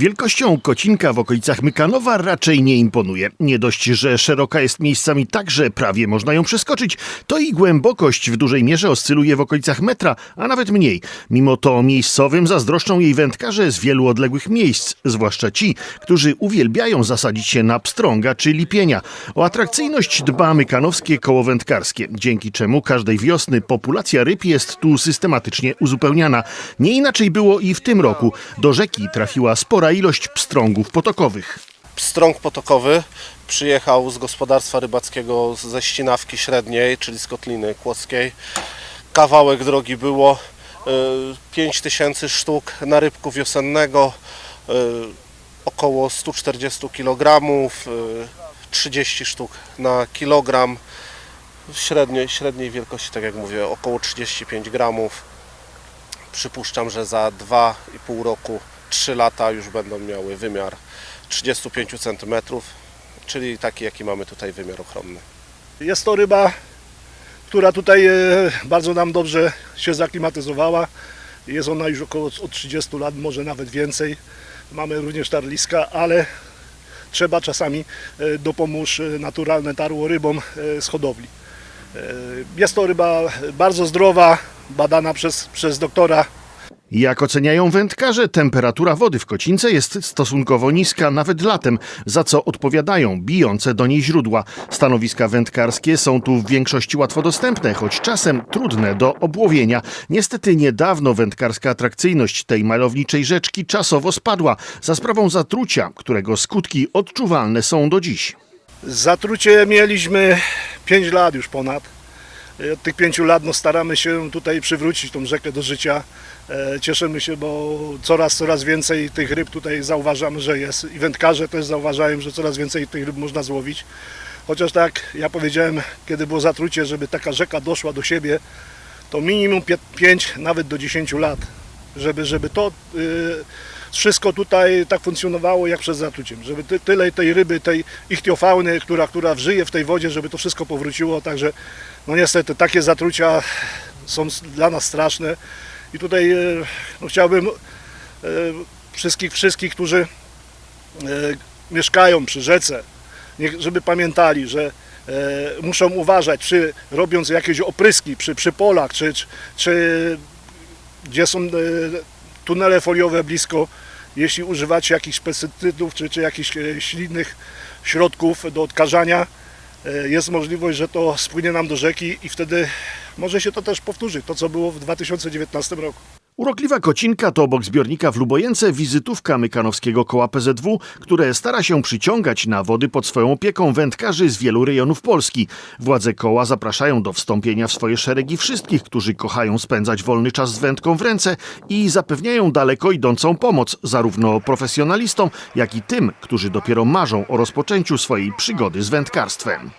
Wielkością kocinka w okolicach Mykanowa raczej nie imponuje. Nie dość, że szeroka jest miejscami tak, że prawie można ją przeskoczyć, to i głębokość w dużej mierze oscyluje w okolicach metra, a nawet mniej. Mimo to miejscowym zazdroszczą jej wędkarze z wielu odległych miejsc, zwłaszcza ci, którzy uwielbiają zasadzić się na pstrąga czy lipienia. O atrakcyjność dba mykanowskie koło wędkarskie, dzięki czemu każdej wiosny populacja ryb jest tu systematycznie uzupełniana. Nie inaczej było i w tym roku. Do rzeki trafiła spora ilość pstrągów potokowych. Pstrąg potokowy przyjechał z gospodarstwa rybackiego ze ścinawki średniej, czyli z kotliny kłodzkiej. Kawałek drogi było, 5 tysięcy sztuk narybku wiosennego, y, około 140 kg, 30 sztuk na kilogram. Średniej, średniej wielkości, tak jak mówię, około 35 gramów. Przypuszczam, że za 2,5 roku, 3 lata już będą miały wymiar 35 cm, czyli taki jaki mamy tutaj wymiar ochronny. Jest to ryba, która tutaj e, bardzo nam dobrze się zaklimatyzowała. Jest ona już około od 30 lat, może nawet więcej. Mamy również tarliska, ale trzeba czasami e, dopomóż e, naturalne tarło rybom z hodowli. Jest to ryba bardzo zdrowa, badana przez, przez doktora Jak oceniają wędkarze, temperatura wody w kocince jest stosunkowo niska nawet latem, za co odpowiadają bijące do niej źródła. Stanowiska wędkarskie są tu w większości łatwo dostępne, choć czasem trudne do obłowienia. Niestety niedawno wędkarska atrakcyjność tej malowniczej rzeczki czasowo spadła za sprawą zatrucia, którego skutki odczuwalne są do dziś. Zatrucie mieliśmy 5 lat już ponad. Od tych 5 lat no, staramy się tutaj przywrócić tą rzekę do życia. E, Cieszymy się, bo coraz, coraz więcej tych ryb tutaj zauważamy, że jest. I wędkarze też zauważają, że coraz więcej tych ryb można złowić. Chociaż tak, ja powiedziałem, kiedy było zatrucie, żeby taka rzeka doszła do siebie, to minimum 5, nawet do 10 lat, żeby, żeby to y, wszystko tutaj tak funkcjonowało jak przed zatruciem, żeby ty, tyle tej ryby, tej ichtiofauny, która, która żyje w tej wodzie, żeby to wszystko powróciło, także no niestety takie zatrucia są dla nas straszne. I tutaj y, no, chciałbym y, wszystkich, wszystkich, którzy y, mieszkają przy rzece, żeby pamiętali, że e, muszą uważać przy robiąc jakieś opryski przy, przy polach, czy, czy, czy gdzie są e, tunele foliowe blisko, jeśli używacie jakichś pestycydów czy, czy jakichś e, ślinnych środków do odkażania, e, jest możliwość, że to spłynie nam do rzeki i wtedy może się to też powtórzyć, to co było w 2019 roku. Urokliwa kocinka to obok zbiornika w wizytówka mykanowskiego koła PZW, które stara się przyciągać na wody pod swoją opieką wędkarzy z wielu rejonów Polski. Władze koła zapraszają do wstąpienia w swoje szeregi wszystkich, którzy kochają spędzać wolny czas z wędką w ręce i zapewniają daleko idącą pomoc zarówno profesjonalistom, jak i tym, którzy dopiero marzą o rozpoczęciu swojej przygody z wędkarstwem.